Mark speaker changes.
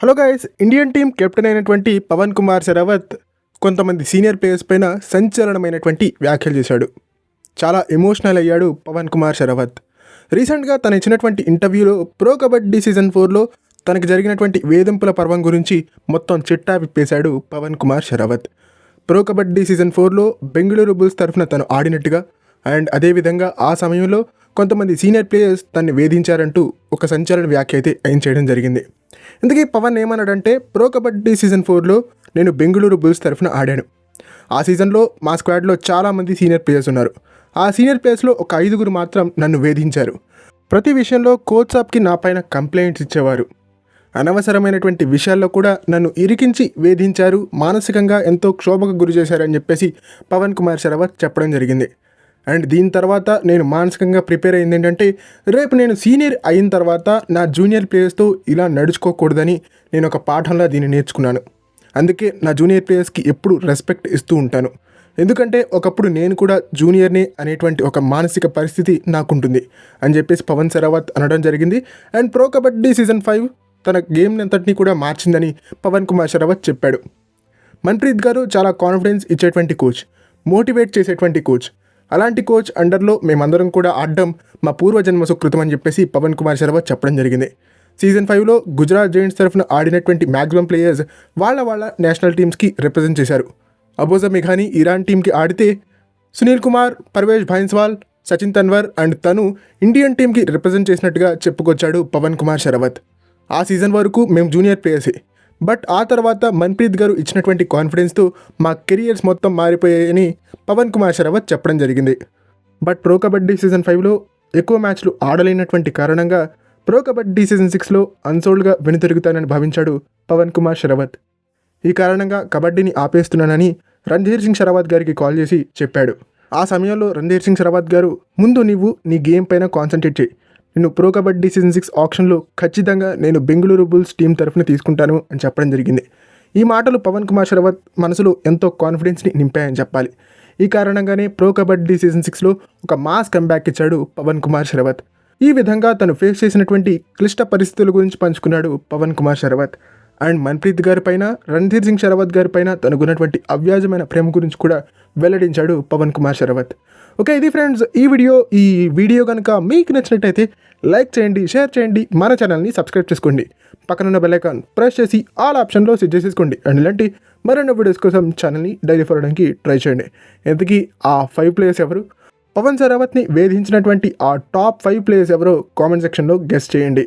Speaker 1: Hello guys Indian team captain అయినటువంటి పవన్ కుమార్ శరావత్ కొంతమంది senior players పైన సంచలనమైనటువంటి వ్యాఖ్యలు చేశాడు. చాలా ఎమోషనల్ అయ్యాడు పవన్ కుమార్ శరావత్. రీసెంట్గా తను ఇచ్చినటువంటి ఇంటర్వ్యూలో ప్రో కబడ్డీ సీజన్ ఫోర్లో తనకు జరిగినటువంటి వేధింపుల పర్వం గురించి మొత్తం చిట్టా విప్పేశాడు పవన్ కుమార్ శరావత్. ప్రో కబడ్డీ సీజన్ ఫోర్లో బెంగళూరు బుల్స్ తరఫున తను ఆడినట్టుగా అండ్ అదేవిధంగా ఆ సమయంలో కొంతమంది సీనియర్ ప్లేయర్స్ తన్ని వేధించారంటూ ఒక సంచలన వ్యాఖ్య అయితే ఆయన చేయడం జరిగింది. ఇందుకే పవన్ ఏమన్నాడంటే ప్రో కబడ్డీ సీజన్ ఫోర్లో నేను బెంగళూరు బుల్స్ తరఫున ఆడాను. ఆ సీజన్లో మా స్క్వాడ్లో చాలామంది సీనియర్ ప్లేయర్స్ ఉన్నారు. ఆ సీనియర్ ప్లేయర్స్లో ఒక ఐదుగురు మాత్రం నన్ను వేధించారు. ప్రతి విషయంలో కోచ్ సాబ్కి నా పైన కంప్లైంట్స్ ఇచ్చేవారు. అనవసరమైనటువంటి విషయాల్లో కూడా నన్ను ఇరికించి వేధించారు మానసికంగా ఎంతో క్షోభకు గురి చేశారని చెప్పేసి పవన్ కుమార్ శరవత్ చెప్పడం జరిగింది. అండ్ దీని తర్వాత నేను మానసికంగా ప్రిపేర్ అయింది ఏంటంటే రేపు నేను సీనియర్ అయిన తర్వాత నా జూనియర్ ప్లేయర్స్తో ఇలా నడుచుకోకూడదని నేను ఒక పాఠంలో దీన్ని నేర్చుకున్నాను. అందుకే నా జూనియర్ ప్లేయర్స్కి ఎప్పుడు రెస్పెక్ట్ ఇస్తూ ఉంటాను. ఎందుకంటే ఒకప్పుడు నేను కూడా జూనియర్నే అనేటువంటి ఒక మానసిక పరిస్థితి నాకుంటుంది అని చెప్పేసి పవన్ శరావత్ అనడం జరిగింది. And pro kabaddi season five తన గేమ్ అంతటిని కూడా మార్చిందని పవన్ కుమార్ శరావత్ చెప్పాడు. మన్ప్రీత్ గారు చాలా కాన్ఫిడెన్స్ ఇచ్చేటువంటి కోచ్ మోటివేట్ చేసేటువంటి కోచ్. అలాంటి కోచ్ అండర్లో మేమందరం కూడా ఆడడం మా పూర్వజన్మ సుకృతం అని చెప్పేసి పవన్ కుమార్ శర్మ చెప్పడం జరిగింది. సీజన్ ఫైవ్లో గుజరాత్ జైంట్స్ తరఫున ఆడినటువంటి మ్యాక్సిమం ప్లేయర్స్ వాళ్ళ వాళ్ళ నేషనల్ టీమ్స్కి రిప్రజెంట్ చేశారు. అబోజా మిఘానీ ఇరాన్ టీంకి ఆడితే సునీల్ కుమార్ పర్వేష్ భైన్స్వాల్ సచిన్ తన్వర్ అండ్ తను ఇండియన్ టీంకి రిప్రజెంట్ చేసినట్టుగా చెప్పుకొచ్చాడు పవన్ కుమార్ శరవత్. ఆ సీజన్ వరకు మేము జూనియర్ ప్లేయర్సే. బట్ ఆ తర్వాత మన్ప్రీత్ గారు ఇచ్చినటువంటి కాన్ఫిడెన్స్తో మా కెరియర్స్ మొత్తం మారిపోయాయని పవన్ కుమార్ శరవత్ చెప్పడం జరిగింది. బట్ ప్రో కబడ్డీ సీజన్ ఫైవ్లో ఎక్కువ మ్యాచ్లు ఆడలేనటువంటి కారణంగా ప్రో కబడ్డీ సీజన్ సిక్స్లో అన్సోల్డ్గా వెనుతిరుగుతానని భావించాడు పవన్ కుమార్ శరవత్. ఈ కారణంగా కబడ్డీని ఆపేస్తున్నానని రణధీర్ సింగ్ షరావత్ గారికి కాల్ చేసి చెప్పాడు. ఆ సమయంలో రణధీర్ సింగ్ షరావత్ గారు ముందు నీవు నీ గేమ్ పైన కాన్సన్ట్రేట్ చేయి. నేను ప్రో కబడ్డీ సీజన్ సిక్స్ ఆప్షన్లో ఖచ్చితంగా నేను బెంగళూరు బుల్స్ టీం తరఫున తీసుకుంటాను అని చెప్పడం జరిగింది. ఈ మాటలు పవన్ కుమార్ శరవత్ మనసులో ఎంతో కాన్ఫిడెన్స్ని నింపాయని చెప్పాలి. ఈ కారణంగానే ప్రో కబడ్డీ సీజన్ సిక్స్లో ఒక మాస్ కంబ్యాక్ ఇచ్చాడు పవన్ కుమార్ శరవత్. ఈ విధంగా తను ఫేస్ చేసినటువంటి క్లిష్ట పరిస్థితుల గురించి పంచుకున్నాడు పవన్ కుమార్ శరవత్. అండ్ మన్ప్రీత్ గారి పైన రణ్ధీర్ సింగ్ షరావత్ గారి పైన తనకున్నటువంటి అవ్యాజమైన ప్రేమ గురించి కూడా వెల్లడించాడు పవన్ కుమార్ శరవత్. ఓకే ఇది ఫ్రెండ్స్ ఈ వీడియో ఈ వీడియో కనుక మీకు నచ్చినట్టయితే లైక్ చేయండి షేర్ చేయండి మన ఛానల్ని సబ్స్క్రైబ్ చేసుకోండి. పక్కనున్న బెల్లైకాన్ ప్రెస్ చేసి ఆల్ ఆప్షన్లో సెట్ చేసేసుకోండి. అండ్ ఇలాంటి మరెన్నో వీడియోస్ కోసం ఛానల్ని డైలీ ఫాలో ట్రై చేయండి. ఎందుకీ ఆ ఫైవ్ ప్లేయర్స్ ఎవరు? పవన్ సరావత్ని వేధించినటువంటి ఆ టాప్ ఫైవ్ ప్లేయర్స్ ఎవరో కామెంట్ సెక్షన్లో గెస్ట్ చేయండి.